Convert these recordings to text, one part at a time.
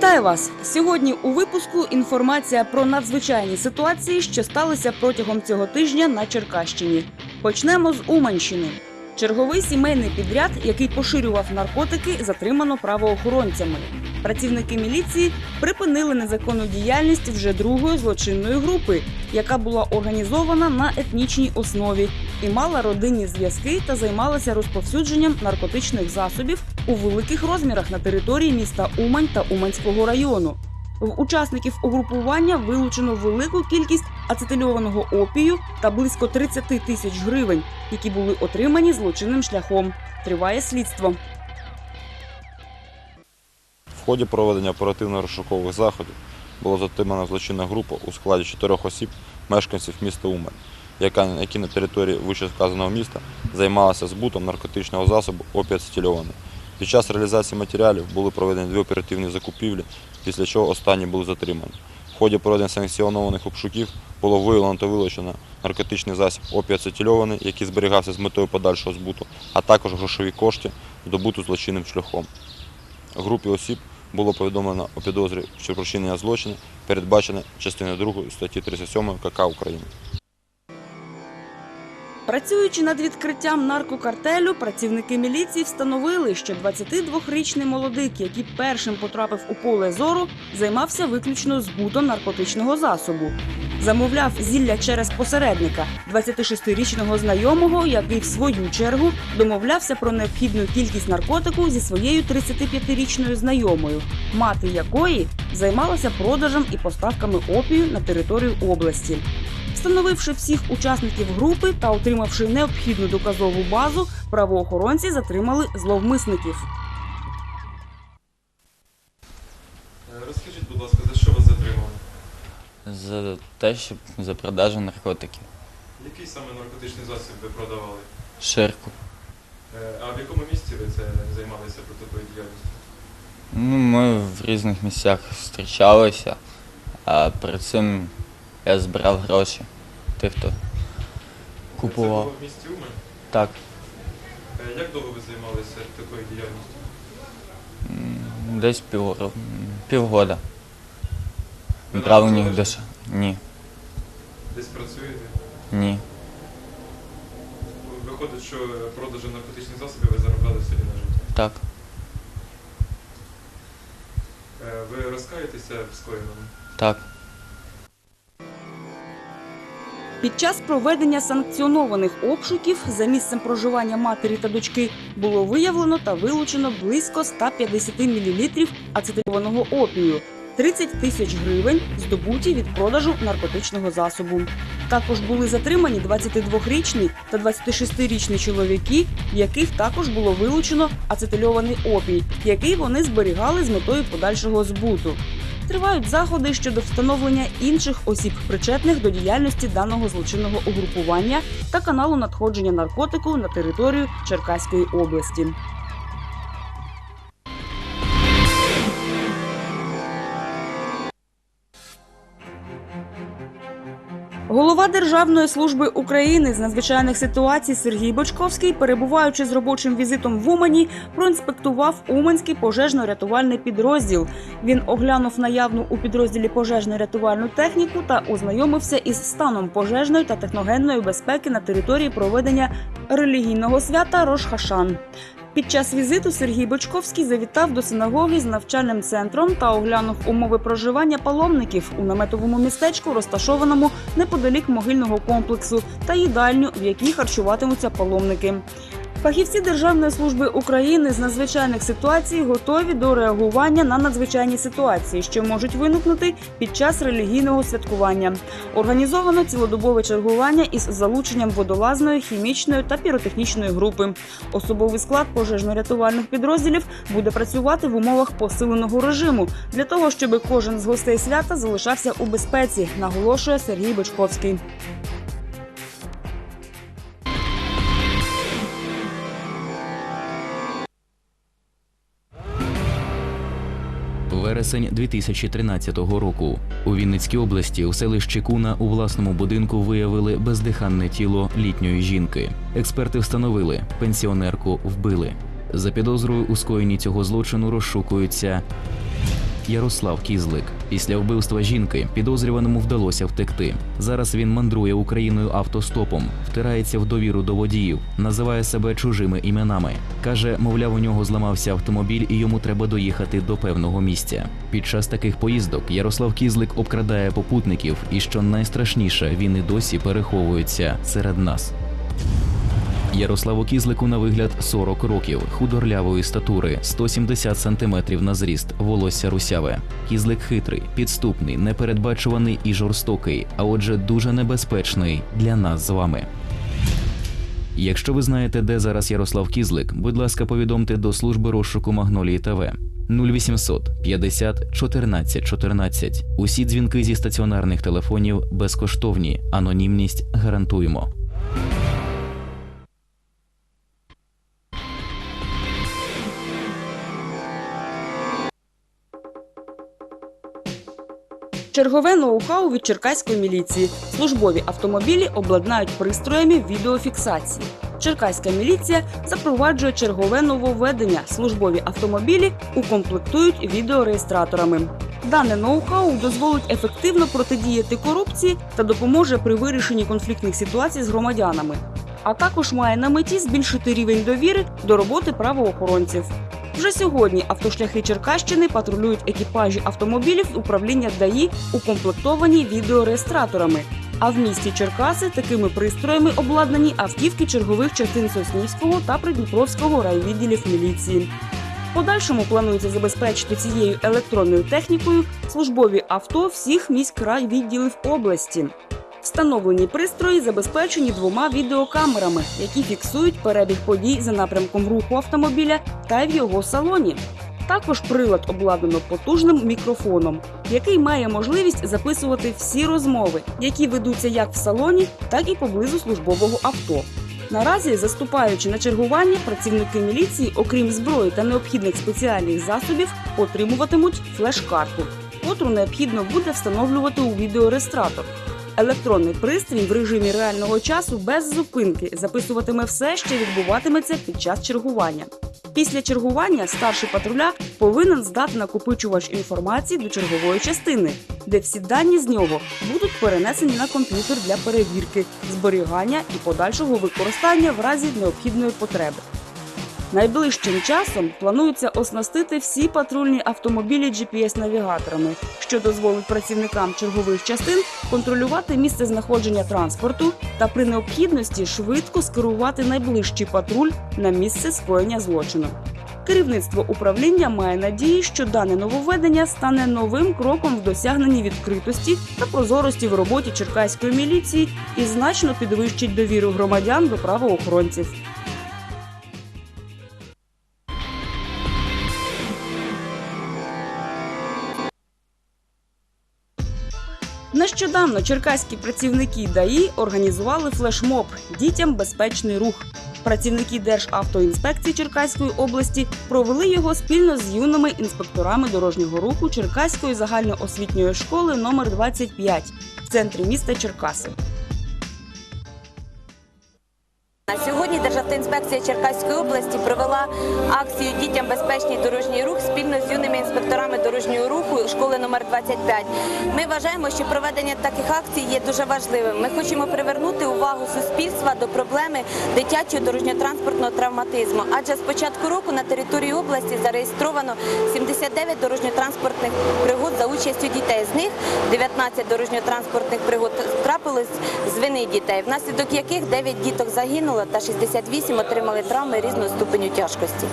Вітаю вас! Сьогодні у випуску інформація про надзвичайні ситуації, що сталися протягом цього тижня на Черкащині. Почнемо з Уманщини. Черговий сімейний підряд, який поширював наркотики, затримано правоохоронцями. Працівники міліції припинили незаконну діяльність вже другої злочинної групи, яка була організована на етнічній основі і мала родинні зв'язки та займалася розповсюдженням наркотичних засобів у великих розмірах на території міста Умань та Уманського району. В учасників угрупування вилучено велику кількість ацетильованого опію та близько 30 тисяч гривень, які були отримані злочинним шляхом. Триває слідство. В ході проведення оперативно-розшукових заходів було затримана злочинна група у складі чотирьох осіб, мешканців міста Умань, які на території вищевказаного міста займалася збутом наркотичного засобу опіацетильований. Під час реалізації матеріалів були проведені дві оперативні закупівлі, після чого останні були затримані. В ході проведення санкціонованих обшуків було виявлено та вилучено наркотичний засіб опіацетильований, який зберігався з метою подальшого збуту, а також грошові кошти, здобуту злочинним шляхом. Групі осіб було повідомлено у підозрі що вчинення злочину, передбачене частиною 2 статті 37 КК України. Працюючи над відкриттям наркокартелю, працівники міліції встановили, що 22-річний молодик, який першим потрапив у поле зору, займався виключно збутом наркотичного засобу. Замовляв зілля через посередника 26-річного знайомого, який в свою чергу домовлявся про необхідну кількість наркотику зі своєю 35-річною знайомою, мати якої займалася продажем і поставками опію на територію області. Встановивши всіх учасників групи та отримавши необхідну доказову базу, правоохоронці затримали зловмисників. Е, Розкажіть, будь ласка, за що вас затримали? За те, що за продажу наркотиків. Який саме наркотичний засіб ви продавали? Ширку. Е, А в якому місці ви це займалися такою діяльністю? Ну, ми в різних місцях зустрічалися, а перед цим я збирав гроші. Тих, хто Це купував. було в місті Умань? Так, Е, Як довго ви займалися такою діяльністю? м, десь пів, півгода. Ви Брав у них деш... Ні, Десь працюєте? ні. Виходить, що продажем наркотичних засобів ви заробляли собі на життя. Так. Е, Ви розкаєтеся в скоєному? Так. Під час проведення санкціонованих обшуків за місцем проживання матері та дочки було виявлено та вилучено близько 150 мл ацетильованого опію, 30 тисяч гривень, здобуті від продажу наркотичного засобу. Також були затримані 22-річний та 26-річний чоловіки, в яких також було вилучено ацетильований опій, який вони зберігали з метою подальшого збуту. Тривають заходи щодо встановлення інших осіб, причетних до діяльності даного злочинного угрупування та каналу надходження наркотику на територію Черкаської області. Голова Державної служби України з надзвичайних ситуацій Сергій Бочковський, перебуваючи з робочим візитом в Умані, проінспектував Уманський пожежно-рятувальний підрозділ. Він оглянув наявну у підрозділі пожежно-рятувальну техніку та ознайомився із станом пожежної та техногенної безпеки на території проведення релігійного свята Рош-Хашан. Під час візиту Сергій Бочковський завітав до синагоги з навчальним центром та оглянув умови проживання паломників у наметовому містечку, розташованому неподалік могильного комплексу, та їдальню, в якій харчуватимуться паломники. Фахівці Державної служби України з надзвичайних ситуацій готові до реагування на надзвичайні ситуації, що можуть виникнути під час релігійного святкування. Організовано цілодобове чергування із залученням водолазної, хімічної та піротехнічної групи. Особовий склад пожежно-рятувальних підрозділів буде працювати в умовах посиленого режиму для того, щоб кожен з гостей свята залишався у безпеці, наголошує Сергій Бочковський. Вересень 2013 року у Вінницькій області у селищі Куна у власному будинку виявили бездиханне тіло літньої жінки. Експерти встановили, пенсіонерку вбили. За підозрою у скоєнні цього злочину розшукуються Ярослав Кізлик. Після вбивства жінки підозрюваному вдалося втекти. Зараз він мандрує Україною автостопом, втирається в довіру до водіїв, називає себе чужими іменами. каже, мовляв, у нього зламався автомобіль і йому треба доїхати до певного місця. Під час таких поїздок Ярослав Кізлик обкрадає попутників, і що найстрашніше, він і досі переховується серед нас. Ярославу Кізлику на вигляд 40 років, худорлявої статури, 170 сантиметрів на зріст, волосся русяве. Кізлик хитрий, підступний, непередбачуваний і жорстокий, а отже, дуже небезпечний для нас з вами. Якщо ви знаєте, де зараз Ярослав Кізлик, будь ласка, повідомте до служби розшуку Магнолії ТВ 0800 50 14 14. Усі дзвінки зі стаціонарних телефонів безкоштовні. Анонімність гарантуємо. Чергове ноу-хау від черкаської міліції. Службові автомобілі обладнають пристроями відеофіксації. Черкаська міліція запроваджує чергове нововведення. Службові автомобілі укомплектують відеореєстраторами. Дане ноу-хау дозволить ефективно протидіяти корупції та допоможе при вирішенні конфліктних ситуацій з громадянами. А також має на меті збільшити рівень довіри до роботи правоохоронців. Вже сьогодні автошляхи Черкащини патрулюють екіпажі автомобілів управління ДАІ укомплектовані відеореєстраторами. А в місті Черкаси такими пристроями обладнані автівки чергових частин Соснівського та Придніпровського райвідділів міліції. Подальшому планується забезпечити цією електронною технікою службові авто всіх міськрай відділів області. Встановлені пристрої забезпечені двома відеокамерами, які фіксують перебіг подій за напрямком руху автомобіля та в його салоні. Також прилад обладнано потужним мікрофоном, який має можливість записувати всі розмови, які ведуться як в салоні, так і поблизу службового авто. Наразі, заступаючи на чергування, працівники міліції, окрім зброї та необхідних спеціальних засобів, отримуватимуть флеш-карту, котру необхідно буде встановлювати у відеореєстратор. Електронний пристрій в режимі реального часу без зупинки записуватиме все, що відбуватиметься під час чергування. Після чергування старший патруля повинен здати накопичувач інформації до чергової частини, де всі дані з нього будуть перенесені на комп'ютер для перевірки, зберігання і подальшого використання в разі необхідної потреби. Найближчим часом планується оснастити всі патрульні автомобілі GPS-навігаторами, що дозволить працівникам чергових частин контролювати місце знаходження транспорту та при необхідності швидко скерувати найближчий патруль на місце скоєння злочину. Керівництво управління має надії, що дане нововведення стане новим кроком в досягненні відкритості та прозорості в роботі черкаської міліції і значно підвищить довіру громадян до правоохоронців. Нещодавно черкаські працівники ДАІ організували флешмоб Дітям безпечний рух. Працівники Державтоінспекції Черкаської області провели його спільно з юними інспекторами дорожнього руху Черкаської загальноосвітньої школи номер 25 в центрі міста Черкаси. Сьогодні Державтоінспекція Черкаської області провела акцію Дітям безпечний дорожній рух спільно з юними інспекторами дорожнього руху школи номер 25. Ми вважаємо, що проведення таких акцій є дуже важливим. Ми хочемо привернути увагу суспільства до проблеми дитячого дорожньо-транспортного травматизму. Адже з початку року на території області зареєстровано 79 дорожньо-транспортних пригод за участю дітей. З них 19 дорожньо-транспортних пригод трапилось з вини дітей, внаслідок яких 9 діток загинуло та 68 отримали травми різного ступеню тяжкості.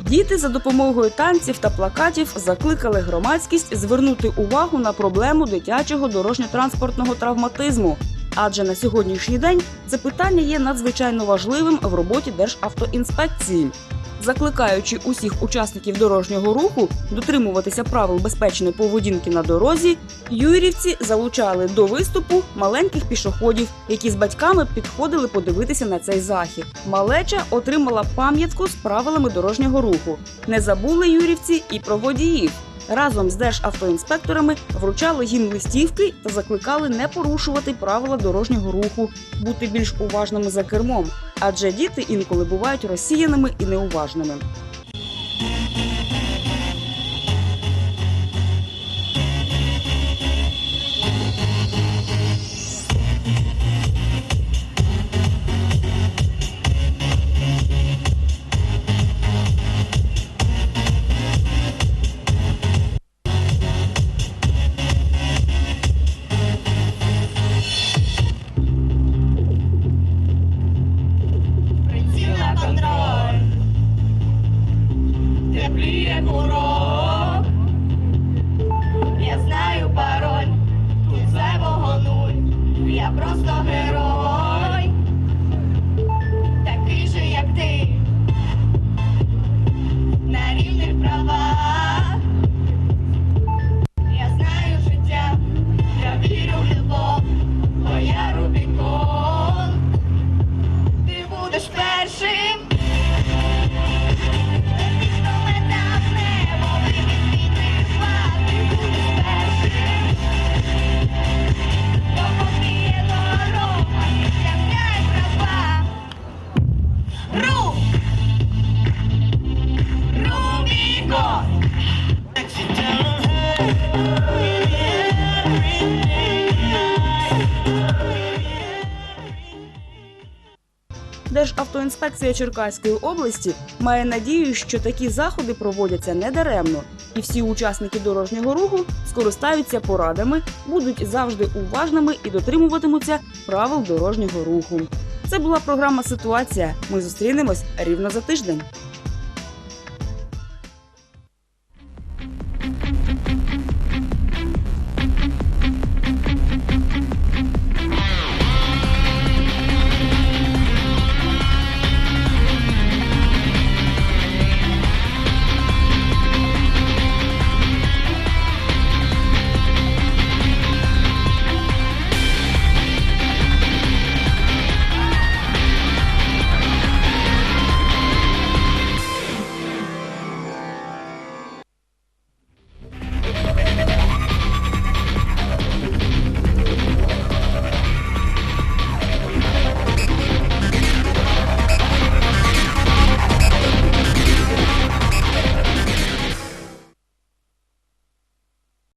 Діти за допомогою танців та плакатів закликали громадськість звернути увагу на проблему дитячого дорожньо-транспортного травматизму. Адже на сьогоднішній день це питання є надзвичайно важливим в роботі Державтоінспекції. Закликаючи усіх учасників дорожнього руху дотримуватися правил безпечної поведінки на дорозі, юрівці залучали до виступу маленьких пішоходів, які з батьками підходили подивитися на цей захід. Малеча отримала пам'ятку з правилами дорожнього руху. Не забули юрівці і про водіїв. Разом з державтоінспекторами вручали їм листівки та закликали не порушувати правила дорожнього руху, бути більш уважними за кермом, адже діти інколи бувають розсіяними і неуважними. Державтоінспекція Черкаської області має надію, що такі заходи проводяться недаремно, і всі учасники дорожнього руху скористаються порадами, будуть завжди уважними і дотримуватимуться правил дорожнього руху. Це була програма Ситуація. Ми зустрінемось рівно за тиждень.